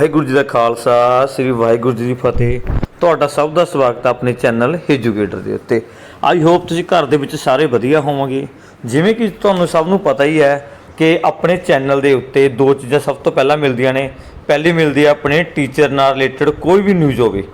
ਵਾਹਿਗੁਰੂ ਜੀ ਦਾ ਖਾਲਸਾ, ਸ੍ਰੀ ਵਾਹਿਗੁਰੂ ਜੀ ਦੀ ਫਤਿਹ। ਤੁਹਾਡਾ ਸਭ ਦਾ ਸਵਾਗਤ ਹੈ ਆਪਣੇ ਚੈਨਲ ਐਜੂਕੇਟਰ ਦੇ ਉੱਤੇ। ਆਈ ਹੋਪ ਤੁਸੀਂ ਘਰ ਦੇ ਵਿੱਚ ਸਾਰੇ ਵਧੀਆ ਹੋਵੋਗੇ। ਜਿਵੇਂ ਕਿ ਤੁਹਾਨੂੰ ਸਭ ਨੂੰ ਪਤਾ ਹੀ ਹੈ ਕਿ ਆਪਣੇ ਚੈਨਲ ਦੇ ਉੱਤੇ ਦੋ ਚੀਜ਼ਾਂ ਸਭ ਤੋਂ ਪਹਿਲਾਂ ਮਿਲਦੀਆਂ ਨੇ। ਪਹਿਲੀ ਮਿਲਦੀ ਹੈ ਆਪਣੇ ਟੀਚਰ ਨਾਲ ਰਿਲੇਟਡ ਕੋਈ ਵੀ ਨਿਊਜ਼ ਹੋਵੇ।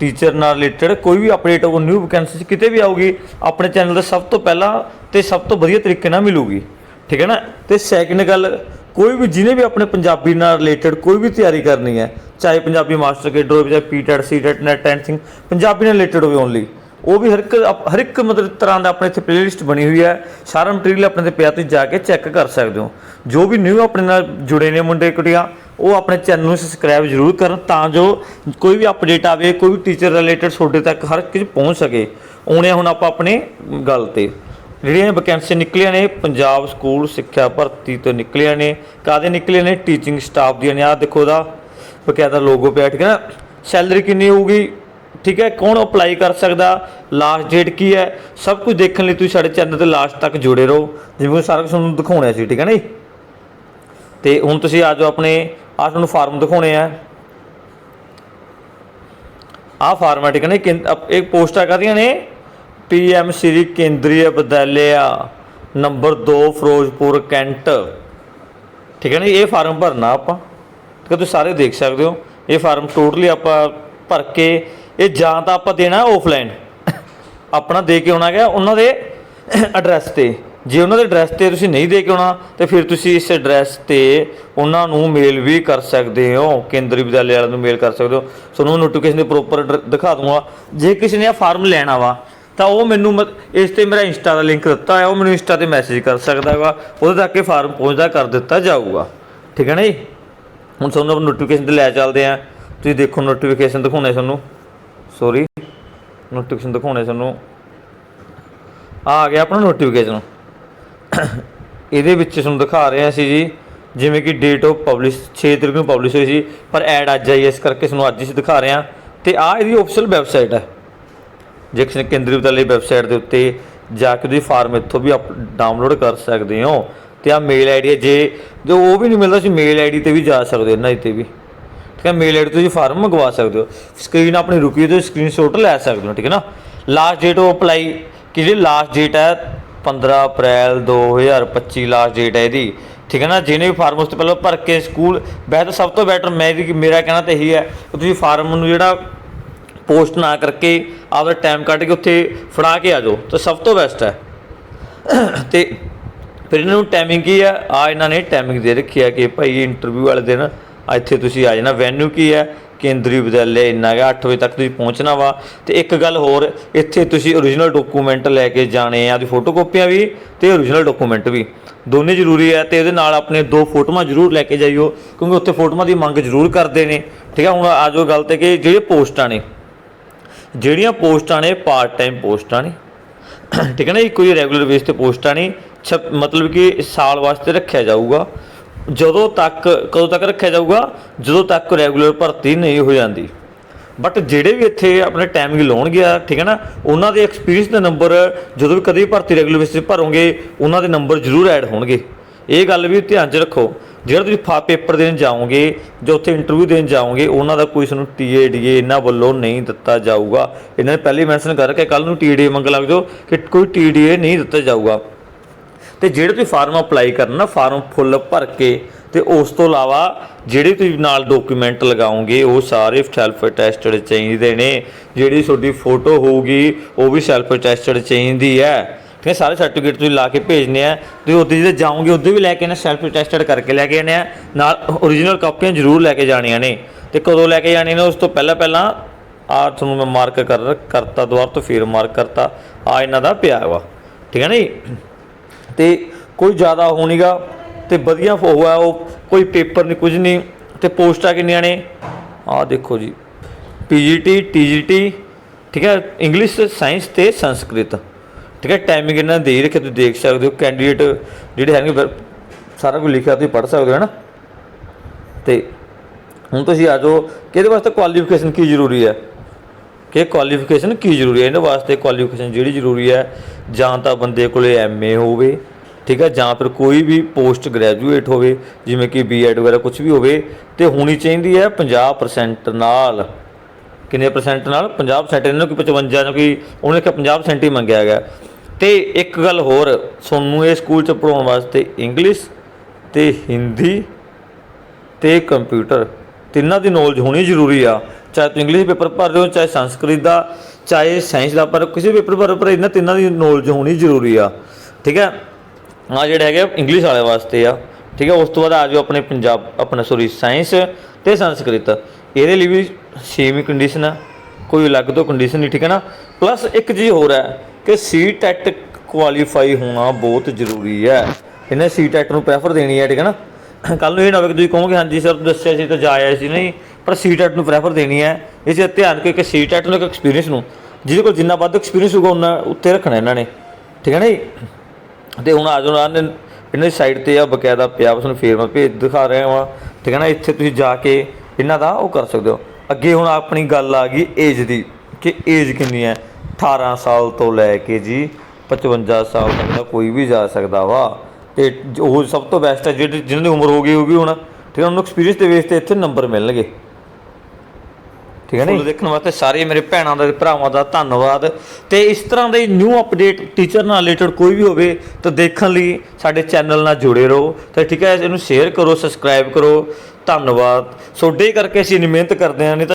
ਟੀਚਰ ਨਾਲ ਰਿਲੇਟਡ ਕੋਈ ਵੀ ਅਪਡੇਟ ਹੋਵੇ ਨਿਊ ਵੈਕੈਂਸੀ ਕਿਤੇ ਵੀ ਆਊਗੀ, ਆਪਣੇ ਚੈਨਲ ਤੇ ਸਭ ਤੋਂ ਪਹਿਲਾਂ ਤੇ ਸਭ ਤੋਂ ਵਧੀਆ ਤਰੀਕੇ ਨਾਲ ਮਿਲੂਗੀ। ਠੀਕ ਹੈ ਨਾ? ਤੇ ਸੈਕਿੰਡ ਗੱਲ ਕੋਈ ਵੀ ਜਿਹਨੇ ਵੀ ਆਪਣੇ ਪੰਜਾਬੀ ਨਾਲ ਰਿਲੇਟਡ ਕੋਈ ਵੀ ਤਿਆਰੀ ਕਰਨੀ ਹੈ, ਚਾਹੇ ਪੰਜਾਬੀ ਮਾਸਟਰ ਕੇਡਰ ਹੋਵੇ ਚਾਹੇ ਪੀਟੈਟ ਸੀਟੈਟ ਨੈਟ ਟੈਂਸਿੰਗ ਪੰਜਾਬੀ ਨਾਲ ਰਿਲੇਟਡ ਹੋਵੇ ਓਨਲੀ ਉਹ ਵੀ ਹਰ ਇੱਕ ਅਪ- ਹਰ ਇੱਕ ਮਤਲਬ ਤਰ੍ਹਾਂ ਦਾ ਆਪਣੇ ਇੱਥੇ ਪਲੇਲਿਸਟ ਬਣੀ ਹੋਈ ਹੈ। ਸਾਰਾ ਮਟੀਰੀਅਲ ਆਪਣੇ ਤੇ ਪਿਆ, ਤੁਸੀਂ ਜਾ ਕੇ ਚੈੱਕ ਕਰ ਸਕਦੇ ਹੋ। ਜੋ ਵੀ ਨਿਊ ਆਪਣੇ ਨਾਲ ਜੁੜੇ ਨੇ ਮੁੰਡੇ, ਕੁੜੀਆਂ, ਉਹ ਆਪਣੇ ਚੈਨਲ ਨੂੰ ਸਬਸਕ੍ਰਾਈਬ ਜ਼ਰੂਰ ਕਰਨ ਤਾਂ ਜੋ ਕੋਈ ਵੀ ਅਪਡੇਟ ਆਵੇ, ਕੋਈ ਵੀ ਟੀਚਰ ਰਿਲੇਟਡ ਤੁਹਾਡੇ ਤੱਕ ਹਰ ਚੀਜ਼ ਪਹੁੰਚ ਸਕੇ। ਆਉਣੇ ਹੁਣ ਆਪਾਂ ਆਪਣੇ ਗੱਲ ਤੇ। ਜਿਹੜੀਆਂ ਵੈਕੈਂਸੀ ਨਿਕਲੀਆਂ ਨੇ, ਪੰਜਾਬ ਸਕੂਲ ਸਿੱਖਿਆ ਭਰਤੀ ਤੋਂ ਨਿਕਲੀਆਂ ਨੇ। ਕਾਦੇ ਨਿਕਲੀਆਂ ਨੇ? ਟੀਚਿੰਗ ਸਟਾਫ ਦੀਆਂ ਨੇ। ਆਹ ਦੇਖੋ ਦਾ ਬਕਾਇਦਾ ਲੋਗੋ ਪਿਆ, ਠੀਕ ਹੈ ਨਾ? ਸੈਲਰੀ ਕਿੰਨੀ ਹੋਊਗੀ? ਠੀਕ ਹੈ, ਕੌਣ ਅਪਲਾਈ ਕਰ ਸਕਦਾ? ਲਾਸਟ ਡੇਟ ਕੀ ਹੈ? ਸਭ ਕੁਝ ਦੇਖਣ ਲਈ ਤੁਸੀਂ ਸਾਡੇ ਚੈਨਲ ਤੇ ਲਾਸਟ ਤੱਕ ਜੁੜੇ ਰਹੋ। ਜਿਵੇਂ ਸਾਰਾ ਕੁਝ ਤੁਹਾਨੂੰ ਦਿਖਾਉਣਾ ਸੀ, ਠੀਕ ਹੈ ਨਾ ਜੀ? ਤੇ ਹੁਣ ਤੁਸੀਂ ਆ ਜਾਓ ਆਪਣੇ, ਆਹ ਤੁਹਾਨੂੰ ਫਾਰਮ ਦਿਖਾਉਣੇ ਆ। ਆਹ ਫਾਰਮ ਹੈ ਠੀਕ ਹੈ ਨਾ ਇਹ ਇਹ ਪੋਸਟਾਂ ਕਾਹਦੀਆਂ ਨੇ? ਪੀਐਮ ਸ੍ਰੀ ਕੇਂਦਰੀ ਵਿਦਿਆਲਿਆ ਨੰਬਰ 2 ਫਿਰੋਜ਼ਪੁਰ, ਕੈਂਟ। ਠੀਕ ਹੈ ਨਾ, ਇਹ ਫਾਰਮ ਭਰਨਾ ਆਪਾਂ। ਠੀਕ ਹੈ, ਤੁਸੀਂ ਸਾਰੇ ਦੇਖ ਸਕਦੇ ਹੋ। ਇਹ ਫਾਰਮ ਟੋਟਲੀ ਆਪਾਂ ਭਰ ਕੇ, ਇਹ ਜਾਂ ਤਾਂ ਆਪਾਂ ਦੇਣਾ ਆਫਲਾਈਨ ਆਪਣਾ ਦੇ ਕੇ ਆਉਣਾ ਗਿਆ ਉਹਨਾਂ ਦੇ ਐਡਰੈਸ ਤੇ। ਜੇ ਉਹਨਾਂ ਦੇ ਐਡਰੈਸ ਤੇ ਤੁਸੀਂ ਨਹੀਂ ਦੇ ਕੇ ਆਉਣਾ, ਤੇ ਫਿਰ ਤੁਸੀਂ ਇਸ ਐਡਰੈਸ ਤੇ ਉਹਨਾਂ ਨੂੰ ਮੇਲ ਵੀ ਕਰ ਸਕਦੇ ਹੋ। ਕੇਂਦਰੀ ਵਿਦਿਆਲਿਆ ਵਾਲਿਆਂ ਨੂੰ ਮੇਲ ਕਰ ਸਕਦੇ ਹੋ। ਤੁਹਾਨੂੰ ਨੋਟੀਫਿਕੇਸ਼ਨ ਦੇ ਪ੍ਰੋਪਰ ਦਿਖਾ ਦੂੰਗਾ। ਜੇ ਕਿਸੇ ਨੇ ਇਹ ਫਾਰਮ ਲੈਣਾ ਵਾ ਤਾਂ ਉਹ ਮੈਨੂੰ ਮਤ- ਇਸ ਤੇ ਮੇਰਾ ਇੰਸਟਾ ਦਾ ਲਿੰਕ ਦਿੱਤਾ ਹੈ ਉਹ ਮੈਨੂੰ ਇੰਸਟਾ ਤੇ ਮੈਸੇਜ ਕਰ ਸਕਦਾ ਹੈਗਾ ਉਹਦੇ ਤੱਕ ਇਹ ਫਾਰਮ ਪਹੁੰਚਦਾ, ਕਰ ਦਿੱਤਾ ਜਾਊਗਾ। ਠੀਕ ਹੈ ਨਾ ਜੀ? ਹੁਣ ਤੁਹਾਨੂੰ ਆਪਾਂ ਨੋਟੀਫਿਕੇਸ਼ਨ ਤੇ ਲੈ ਚੱਲਦੇ ਆ ਤੁਸੀਂ ਦੇਖੋ ਨੋਟੀਫਿਕੇਸ਼ਨ ਦਿਖਾਉਣੇ ਤੁਹਾਨੂੰ ਸੌਰੀ ਨੋਟੀਫਿਕੇਸ਼ਨ ਦਿਖਾਉਣੇ ਤੁਹਾਨੂੰ ਆ ਆ ਗਿਆ ਆਪਣਾ ਨੋਟੀਫਿਕੇਸ਼ਨ ਇਹਦੇ ਵਿੱਚ ਤੁਹਾਨੂੰ ਦਿਖਾ ਰਹੇ ਹਾਂ ਅਸੀਂ ਜੀ, ਜਿਵੇਂ ਕਿ ਡੇਟ ਆਫ ਪਬਲਿਸ਼ 6 ਤਰੀਕ ਨੂੰ ਪਬਲਿਸ਼ ਹੋਈ ਸੀ, ਪਰ ਐਡ ਅੱਜ ਆਈ ਇਸ ਕਰਕੇ ਤੁਹਾਨੂੰ ਅੱਜ ਹੀ ਦਿਖਾ ਰਹੇ ਹਾਂ। ਤੇ ਆ ਇਹਦੀ ਆਫੀਸ਼ੀਅਲ ਵੈਬਸਾਈਟ ਹੈ। ਜੇ ਕਿਸੇ ਨੇ ਕੇਂਦਰੀ ਵਿਦਿਆਲੇ ਵੈਬਸਾਈਟ ਦੇ ਉੱਤੇ ਜਾ ਕੇ ਤੁਸੀਂ ਫਾਰਮ ਇੱਥੋਂ ਵੀ ਡਾਊਨਲੋਡ ਕਰ ਸਕਦੇ ਹੋ ਤੇ ਆ ਮੇਲ ਆਈਡੀ ਜੇ ਜੋ ਉਹ ਵੀ ਨਹੀਂ ਮਿਲਦਾ, ਤੁਸੀਂ ਮੇਲ ਆਈਡੀ ਤੇ ਵੀ ਜਾ ਸਕਦੇ ਹੋ, ਇਹਨਾਂ ਤੇ ਵੀ। ਠੀਕ ਹੈ ਮੇਲ ਆਈਡੀ ਤੁਸੀਂ ਫਾਰਮ ਮੰਗਵਾ ਸਕਦੇ ਹੋ। ਸਕਰੀਨ ਆਪਣੀ ਰੁਕੀ ਤੋਂ ਤੇ ਸਕਰੀਨਸ਼ਾਟ ਲੈ ਸਕਦੇ ਹੋ, ਠੀਕ ਹੈ ਨਾ? ਲਾਸਟ ਡੇਟ ਉਹ ਅਪਲਾਈ ਕਿ ਜਿਹੜੀ ਲਾਸਟ ਡੇਟ ਹੈ 15 ਅਪ੍ਰੈਲ 2025 ਲਾਸਟ ਡੇਟ ਹੈ ਇਹਦੀ। ਠੀਕ ਹੈ ਨਾ, ਜਿਹਨੇ ਵੀ ਫਾਰਮ ਉਸ ਤੋਂ ਪਹਿਲਾਂ ਭਰ ਕੇ ਸਕੂਲ, ਵੈਸੇ ਤਾਂ ਸਭ ਤੋਂ ਬੈਟਰ ਮੈਂ ਵੀ ਮੇਰਾ ਕਹਿਣਾ ਤਾਂ ਇਹੀ ਹੈ ਕਿ ਤੁਸੀਂ ਫਾਰਮ ਨੂੰ ਜਿਹੜਾ ਪੋਸਟ ਨਾ ਕਰਕੇ ਆਪਦਾ ਟਾਈਮ ਕੱਢ ਕੇ ਉੱਥੇ ਫੜਾ ਕੇ ਆ ਜਾਓ। ਤਾਂ ਸਭ ਤੋਂ ਬੈਸਟ ਹੈ। ਤੇ ਫਿਰ ਇਹਨਾਂ ਨੂੰ ਟਾਈਮਿੰਗ ਕੀ ਹੈ? ਆ ਇਹਨਾਂ ਨੇ ਟਾਈਮਿੰਗ ਦੇ ਰੱਖੀ ਹੈ ਕਿ ਭਾਈ ਇੰਟਰਵਿਊ ਵਾਲੇ ਦਿਨ ਇੱਥੇ ਤੁਸੀਂ ਆ ਜਾਣਾ। ਵੈਨਿਊ ਕੀ ਹੈ? ਕੇਂਦਰੀ ਵਿਦਿਆਲਿਆ ਇੰਨਾ ਗਾ 8 ਵਜੇ ਤੱਕ ਤੁਸੀਂ ਪਹੁੰਚਣਾ ਵਾ। ਤੇ ਇੱਕ ਗੱਲ ਹੋਰ, ਇੱਥੇ ਤੁਸੀਂ origignal ਡਾਕੂਮੈਂਟ ਲੈ ਕੇ ਜਾਣੇ ਆ ਦੀ ਫੋਟੋਕਾਪੀਆਂ ਵੀ ਤੇ origignal ਡਾਕੂਮੈਂਟ ਵੀ। ਦੋਨੇ ਜ਼ਰੂਰੀ ਹੈ ਤੇ ਇਹਦੇ ਨਾਲ ਆਪਣੇ ਦੋ ਫੋਟੋਆਂ ਜ਼ਰੂਰ ਲੈ ਕੇ ਜਾਈਓ ਕਿਉਂਕਿ ਉੱਥੇ ਫੋਟੋਆਂ ਦੀ ਮੰਗ ਜ਼ਰੂਰ ਕਰਦੇ ਨੇ। ਠੀਕ ਹੈ, ਹੁਣ ਆ ਜਾਓ ਗੱਲ ਤੇ ਕਿ ਜਿਹੜੇ ਪੋਸਟਾਂ ਨੇ ਜਿਹੜੀਆਂ ਪੋਸਟਾਂ ਨੇ ਪਾਰਟ ਟਾਈਮ ਪੋਸਟਾਂ ਨੇ, ਠੀਕ ਹੈ ਨਾ ਇਹ ਕੋਈ ਰੈਗੂਲਰ ਬੇਸ ਤੇ ਪੋਸਟਾਂ ਨਹੀਂ ਛ- ਮਤਲਬ ਕਿ ਸਾਲ ਵਾਸਤੇ ਰੱਖਿਆ ਜਾਊਗਾ। ਜਦੋਂ ਤੱਕ, ਕਦੋਂ ਤੱਕ ਰੱਖਿਆ ਜਾਊਗਾ? ਜਦੋਂ ਤੱਕ ਰੈਗੂਲਰ ਭਰਤੀ ਨਹੀਂ ਹੋ ਜਾਂਦੀ। ਬਟ ਜਿਹੜੇ ਵੀ ਇੱਥੇ ਆਪਣੇ ਟਾਈਮਿੰਗ ਲਾਉਣਗੇ ਠੀਕ ਹੈ ਨਾ, ਉਹਨਾਂ ਦੇ ਐਕਸਪੀਰੀਅੰਸ ਦੇ ਨੰਬਰ ਜਦੋਂ ਵੀ ਕਦੇ ਭਰਤੀ ਰੈਗੂਲਰ ਬੇਸ ਤੇ ਭਰੋਗੇ, ਉਹਨਾਂ ਦੇ ਨੰਬਰ ਜ਼ਰੂਰ ਐਡ ਹੋਣਗੇ। ਇਹ ਗੱਲ ਵੀ ਧਿਆਨ 'ਚ ਰੱਖੋ। ਜਿਹੜਾ ਤੁਸੀਂ ਫਾ ਪੇਪਰ ਦੇਣ ਜਾਓਗੇ, ਜੋ ਉੱਥੇ ਇੰਟਰਵਿਊ ਦੇਣ ਜਾਓਗੇ, ਉਹਨਾਂ ਦਾ ਕੋਈ ਤੁਹਾਨੂੰ ਟੀਏਡੀਏ ਇਹਨਾਂ ਵੱਲੋਂ ਨਹੀਂ ਦਿੱਤਾ ਜਾਊਗਾ। ਇਹਨਾਂ ਨੇ ਪਹਿਲੇ ਮੈਂਸ਼ਨ ਕਰ ਰੱਖਿਆ ਕੱਲ ਨੂੰ ਟੀਏਡੀਏ ਮੰਗ ਲੱਗ ਜਾਓ ਕਿ ਕੋਈ ਟੀਏਡੀਏ ਨਹੀਂ ਦਿੱਤਾ ਜਾਊਗਾ। ਤੇ ਜਿਹੜੇ ਤੁਸੀਂ ਫਾਰਮ ਅਪਲਾਈ ਕਰਨਾ ਨਾ ਫਾਰਮ ਫੁੱਲ ਭਰ ਕੇ, ਤੇ ਉਸ ਤੋਂ ਇਲਾਵਾ ਜਿਹੜੇ ਤੁਸੀਂ ਨਾਲ ਡਾਕੂਮੈਂਟ ਲਗਾਓਗੇ, ਉਹ ਸਾਰੇ ਸੈਲਫ ਅਟੈਸਟਡ ਚਾਹੀਦੇ ਨੇ। ਜਿਹੜੀ ਤੁਹਾਡੀ ਫੋਟੋ ਹੋਊਗੀ, ਉਹ ਵੀ ਸੈਲਫ ਅਟੈਸਟਡ ਚਾਹੀਦੀ ਹੈ। ਠੀਕ ਹੈ ਸਾਰੇ ਸਰਟੀਫਿਕੇਟ ਤੁਸੀਂ ਲਾ ਕੇ ਭੇਜਨੇ ਆ। ਤੁਸੀਂ ਉੱਥੇ ਜਿਹੜੇ ਜਾਓਗੇ, ਉੱਥੇ ਵੀ ਲੈ ਕੇ ਨਾ ਸੈਲਫ ਅਟੈਸਟਡ ਕਰਕੇ ਲੈ ਕੇ ਆਣੇ ਆ। ਨਾਲ origignal ਕਾਪੀਆਂ ਜ਼ਰੂਰ ਲੈ ਕੇ ਜਾਣੀਆਂ ਨੇ। ਤੇ ਕਦੋਂ ਲੈ ਕੇ ਜਾਣੀਆਂ ਨੇ, ਉਸ ਤੋਂ ਪਹਿਲਾਂ ਪਹਿਲਾਂ ਆ ਤੁਹਾਨੂੰ ਮੈਂ ਮਾਰਕ ਕਰ ਕਰਤਾ, ਦੁਬਾਰਾ ਤੋਂ ਫੇਰ ਮਾਰਕ ਕਰਤਾ। ਆ ਇਹਨਾਂ ਦਾ ਪਿਆ ਵਾ। ਠੀਕ ਹੈ ਨਾ ਜੀ? ਤੇ ਕੋਈ ਜ਼ਿਆਦਾ ਹੋਣੀਗਾ ਤੇ ਵਧੀਆ ਹੋਇਆ ਉਹ ਕੋਈ ਪੇਪਰ ਨਹੀਂ ਕੁਝ ਨਹੀਂ ਤੇ ਪੋਸਟਾਂ ਕਿੰਨੀਆਂ ਨੇ? ਆਹ ਦੇਖੋ ਜੀ। ਪੀਜੀਟੀ ਟੀਜੀਟੀ ਠੀਕ ਹੈ? ਇੰਗਲਿਸ਼ ਸਾਇੰਸ ਤੇ ਸੰਸਕ੍ਰਿਤ ਠੀਕ ਹੈ ਟਾਈਮਿੰਗ ਇਹਨਾਂ ਨੇ ਦੇ ਰੱਖਿਆ ਤੁਸੀਂ ਦੇਖ ਸਕਦੇ ਹੋ ਕੈਂਡੀਡੇਟ ਜਿਹੜੇ ਹੈਗੇ ਸਾਰਾ ਕੁਝ ਲਿਖਿਆ, ਤੁਸੀਂ ਪੜ੍ਹ ਸਕਦੇ ਹੋ, ਹੈ ਨਾ? ਤੇ ਹੁਣ ਤੁਸੀਂ ਆ ਜਾਓ ਕਿ ਇਹਦੇ ਵਾਸਤੇ ਕੁਆਲੀਫਿਕੇਸ਼ਨ ਕੀ ਜ਼ਰੂਰੀ ਹੈ? ਕਿ ਕੁਆਲੀਫਿਕੇਸ਼ਨ ਕੀ ਜ਼ਰੂਰੀ ਹੈ? ਇਹਨਾਂ ਵਾਸਤੇ ਕੁਆਲੀਫਿਕੇਸ਼ਨ ਜਿਹੜੀ ਜ਼ਰੂਰੀ ਹੈ, ਜਾਂ ਤਾਂ ਬੰਦੇ ਕੋਲੇ ਐਮਏ ਹੋਵੇ, ਠੀਕ ਹੈ, ਜਾਂ ਫਿਰ ਕੋਈ ਵੀ ਪੋਸਟ ਗ੍ਰੈਜੂਏਟ ਹੋਵੇ, ਜਿਵੇਂ ਕਿ ਬੀਐਡ ਵਗੈਰਾ ਕੁਝ ਵੀ ਹੋਵੇ, ਤੇ ਹੋਣੀ ਚਾਹੀਦੀ ਹੈ 50% ਨਾਲ। ਕਿੰਨੇ ਪਰਸੈਂਟ ਨਾਲ? 50% ਇਹਨਾਂ ਨੂੰ ਕਿ 55 ਨੂੰ ਕਿ ਉਹਨੇ ਕਿ 50% ਹੀ ਮੰਗਿਆ ਗਿਆ। ਤੇ ਇੱਕ ਗੱਲ ਹੋਰ, ਤੁਹਾਨੂੰ ਇਹ ਸਕੂਲ ਚ ਪੜਾਉਣ ਵਾਸਤੇ ਇੰਗਲਿਸ਼ ਤੇ ਹਿੰਦੀ ਤੇ ਕੰਪਿਊਟਰ ਤਿੰਨਾਂ ਦੀ ਨੌਲੇਜ ਹੋਣੀ ਜ਼ਰੂਰੀ ਆ। ਚਾਹੇ ਤੁਸੀਂ ਇੰਗਲਿਸ਼ ਪੇਪਰ ਭਰ ਰਹੇ ਹੋ, ਚਾਹੇ ਸੰਸਕ੍ਰਿਤ ਦਾ, ਚਾਹੇ ਸਾਇੰਸ ਦਾ, ਪਰ ਕਿਸੇ ਪੇਪਰ ਭਰ ਪਰ ਇਹਨਾਂ ਤਿੰਨਾਂ ਦੀ ਨੌਲੇਜ ਹੋਣੀ ਜ਼ਰੂਰੀ ਆ। ਠੀਕ ਹੈ? ਆ ਜਿਹੜਾ ਹੈਗਾ ਇੰਗਲਿਸ਼ ਵਾਲੇ ਵਾਸਤੇ ਆ। ਠੀਕ ਹੈ? ਉਸ ਤੋਂ ਬਾਅਦ ਆ ਜਾਓ ਆਪਣੇ ਪੰਜਾਬ, ਆਪਣਾ ਸੋਰੀ ਸਾਇੰਸ ਤੇ ਸੰਸਕ੍ਰਿਤ। ਇਹਦੇ ਲਈ ਵੀ ਸੇਮ ਹੀ ਕੰਡੀਸ਼ਨ ਆ। ਕੋਈ ਅਲੱਗ ਤੋਂ ਕੰਡੀਸ਼ਨ ਨਹੀਂ, ਠੀਕ ਹੈ ਨਾ? ਪਲੱਸ ਇੱਕ ਚੀਜ਼ ਹੋਰ ਹੈ ਕਿ ਸੀ ਟੈਟ ਕੁਆਲੀਫਾਈ ਹੋਣਾ ਬਹੁਤ ਜ਼ਰੂਰੀ ਹੈ। ਇਹਨੇ ਸੀ ਟੈਟ ਨੂੰ ਪ੍ਰੈਫਰ ਦੇਣੀ ਹੈ, ਠੀਕ ਹੈ ਨਾ? ਕੱਲ ਨੂੰ ਇਹ ਨਾ ਹੋਵੇ ਕਿ ਤੁਸੀਂ ਕਹੋਗੇ, ਹਾਂਜੀ ਸਰ ਦੱਸਿਆ ਸੀ ਤਾਂ ਜਾ ਆਇਆ ਸੀ, ਨਹੀਂ, ਪਰ ਸੀ ਟੈਟ ਨੂੰ ਪ੍ਰੈਫਰ ਦੇਣੀ ਹੈ। ਇਸ 'ਚ ਧਿਆਨ ਕੇ ਕਿ ਸੀ ਟੈਟ ਨੂੰ, ਇੱਕ ਐਕਸਪੀਰੀਅੰਸ ਨੂੰ, ਜਿਹਦੇ ਕੋਲ ਜਿੰਨਾ ਵੱਧ ਐਕਸਪੀਰੀਅੰਸ ਹੋਊਗਾ ਉਹਨਾਂ ਉੱਤੇ ਰੱਖਣਾ ਇਹਨਾਂ ਨੇ। ਠੀਕ ਹੈ ਨਾ ਜੀ? ਤੇ ਹੁਣ ਆ ਜਾਓ ਨੇ ਇਹਨਾਂ ਦੀ ਸਾਈਡ ਤੇ ਆ ਬਕਾਇਦਾ ਪਿਆ, ਬਸ ਨੂੰ ਫੇਰ ਮੈਂ ਭੇਜ ਦਿਖਾ ਰਿਹਾ ਹਾਂ ਠੀਕ ਹੈ ਨਾ, ਇੱਥੇ ਤੁਸੀਂ ਜਾ ਕੇ ਇਹਨਾਂ ਦਾ ਉਹ ਕਰ ਸਕਦੇ ਹੋ। ਅੱਗੇ ਹੁਣ ਆਪਣੀ ਗੱਲ ਆ ਗਈ ਏਜ ਦੀ, ਕਿ ਏਜ ਕਿੰਨੀ ਹੈ? 18 ਸਾਲ ਤੋਂ ਲੈ ਕੇ ਜੀ 55 ਸਾਲ ਤੱਕ ਦਾ ਕੋਈ ਵੀ ਜਾ ਸਕਦਾ ਵਾ। ਤੇ ਉਹ ਸਭ ਤੋਂ ਬੈਸਟ ਹੈ ਜਿਹੜੇ ਜਿਹਨਾਂ ਦੀ ਉਮਰ ਹੋ ਗਈ ਹੋਊਗੀ ਹੁਣ ਠੀਕ ਹੈ ਉਹਨਾਂ ਨੂੰ ਐਕਸਪੀਰੀਅੰਸ ਦੇ ਬੇਸ ਤੇ ਇੱਥੇ ਨੰਬਰ ਮਿਲਣਗੇ। ਠੀਕ ਹੈ ਨਾ ਦੇਖਣ ਵਾਸਤੇ ਸਾਰੇ ਮੇਰੇ ਭੈਣਾਂ ਦਾ ਤੇ ਭਰਾਵਾਂ ਦਾ ਧੰਨਵਾਦ। ਤੇ ਇਸ ਤਰ੍ਹਾਂ ਦੇ ਨਿਊ ਅਪਡੇਟ ਟੀਚਰ ਨਾਲ ਰਿਲੇਟਡ ਕੋਈ ਵੀ ਹੋਵੇ ਤਾਂ ਦੇਖਣ ਲਈ ਸਾਡੇ ਚੈਨਲ ਨਾਲ ਜੁੜੇ ਰਹੋ। ਤੇ ਠੀਕ ਹੈ ਇਹਨੂੰ ਸ਼ੇਅਰ ਕਰੋ ਸਬਸਕ੍ਰਾਈਬ ਕਰੋ। ਧੰਨਵਾਦ। ਸੋਡੇ ਕਰਕੇ ਅਸੀਂ ਮਿਹਨਤ ਕਰਦੇ ਹਾਂ ਨਹੀਂ